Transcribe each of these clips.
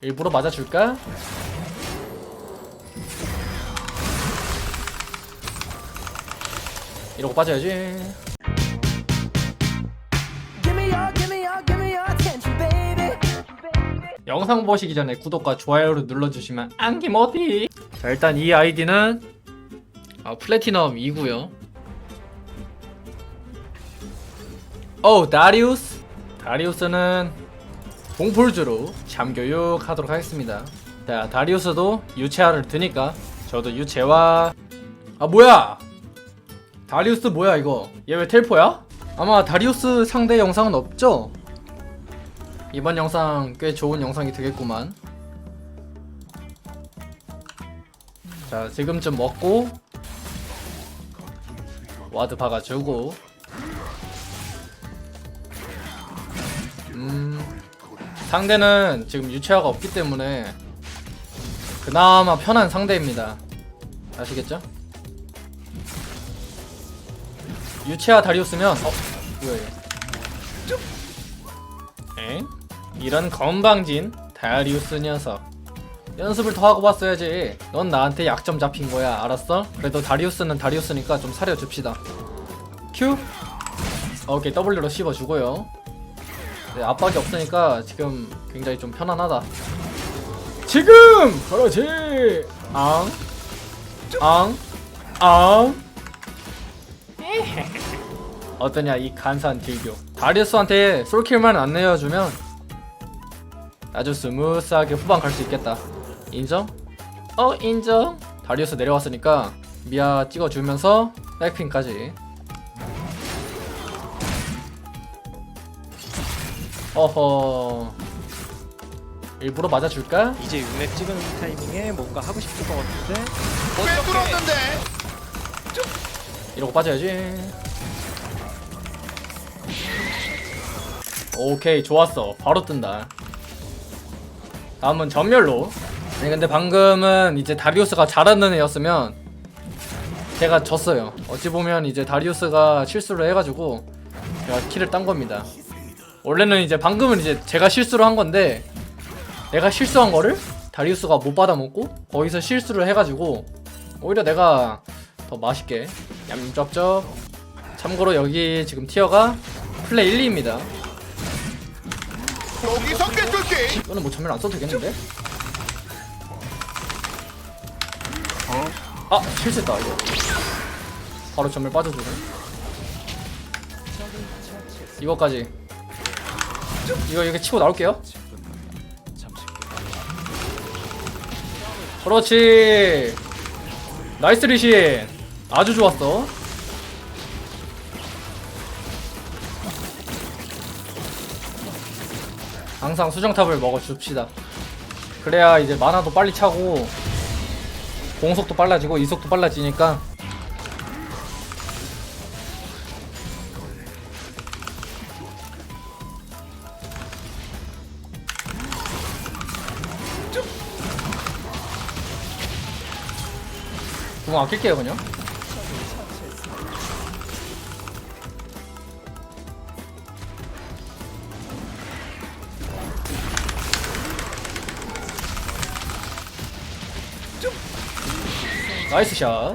일부러 맞아줄까? 이러고 빠져야지. 영상 보시기 전에 구독과 좋아요를 눌러주시면 안기모디. 자 일단 이 아이디는 아, 플래티넘 2구요. 오 다리우스. 다리우스는 공풀주로 잠교육 하도록 하겠습니다. 자 다리우스도 유채화를 드니까 저도 유채화. 아 뭐야? 다리우스 뭐야 이거? 얘 왜 텔포야? 아마 다리우스 상대 영상은 없죠? 이번 영상 꽤 좋은 영상이 되겠구만. 자, 지금쯤 먹고 와드 박아주고 상대는 지금 유채화가 없기 때문에 그나마 편한 상대입니다. 아시겠죠? 유채화 다리우스면 어 뭐야 이거 엥? 이런 건방진 다리우스 녀석 연습을 더 하고 봤어야지 넌 나한테 약점 잡힌 거야 알았어? 그래도 다리우스는 다리우스니까 좀 사려줍시다 큐 오케이 W로 씹어주고요 네, 압박이 없으니까 지금 굉장히 좀 편안하다. 지금! 그렇지! 앙? 앙? 앙? 어떠냐 이 간사한 딜교. 다리우스한테 솔킬만 안 내어주면 아주 스무스하게 후반 갈수 있겠다. 인정? 어 인정. 다리우스 내려왔으니까 미아 찍어주면서 백핑까지 어허. 일부러 맞아줄까? 이제 6렙 찍은 타이밍에 뭔가 하고 싶을 것 같은데? 왜 뚫었는데? 이러고 빠져야지. 오케이 좋았어. 바로 뜬다. 다음은 전멸로. 아니 근데 방금은 이제 다리우스가 잘하는 애였으면 제가 졌어요. 어찌 보면 이제 다리우스가 실수를 해가지고 제가 킬을 딴 겁니다 원래는 이제 방금은 이제 제가 실수를 한 건데 내가 실수한 거를 다리우스가 못 받아먹고 거기서 실수를 해가지고 오히려 내가 더 맛있게 얌쩝쩝 참고로 여기 지금 티어가 플레이 1, 2입니다. 여기서 꿰뚫기 이거는 뭐 전멸 안 써도 되겠는데? 아 실수했다 이거. 바로 전멸 빠져주네. 이거까지 이거 이렇게 치고 나올게요. 그렇지. 나이스 리신. 아주 좋았어. 항상 수정탑을 먹어줍시다. 그래야 이제 만화도 빨리 차고 공속도 빨라지고 이속도 빨라지니까 구멍 아낄게요 그냥 나이스 샷.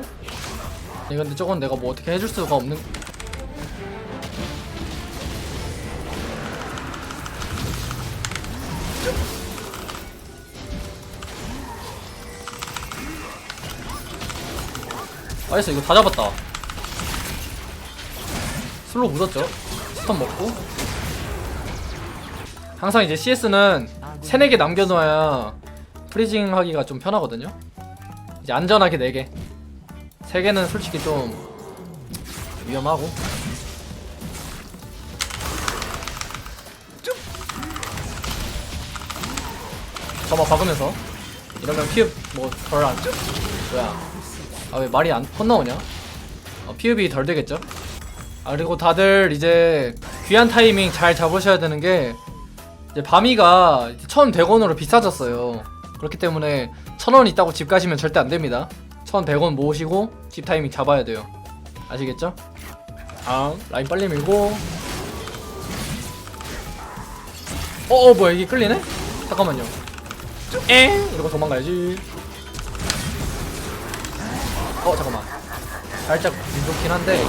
이 근데 저건 내가 뭐 어떻게 해줄 수가 없는. 나이스 이거 다 잡았다. 슬로 묻었죠. 스턴 먹고. 항상 이제 CS는 3, 4개 남겨놓아야 프리징 하기가 좀 편하거든요. 이제 안전하게 4개 3개는 솔직히 좀 위험하고 점화 박으면서 이러면 피읍 뭐덜안 뭐야 아 왜 말이 안 헛나오냐? 어, 피읍이 덜 되겠죠? 아 그리고 다들 이제 귀한 타이밍 잘 잡으셔야 되는 게 이제 바미가 1100원으로 비싸졌어요. 그렇기 때문에 1000원 있다고 집 가시면 절대 안 됩니다. 1100원 모으시고 집 타이밍 잡아야 돼요. 아시겠죠? 아 라인 빨리 밀고. 어어 뭐야 이게 끌리네? 잠깐만요. 엥? 이러고 도망가야지 어 잠깐만. 살짝 안 좋긴 한데.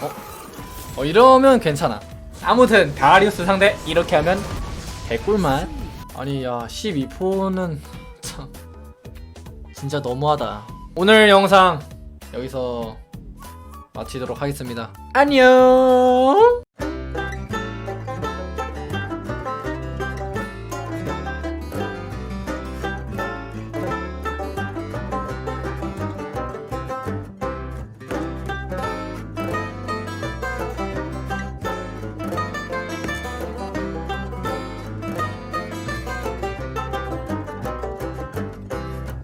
어? 어 이러면 괜찮아. 아무튼 다리우스 상대. 이렇게 하면 개꿀만. 아니 야 12포는 참 진짜 너무하다. 오늘 영상 여기서 마치도록 하겠습니다. 안녕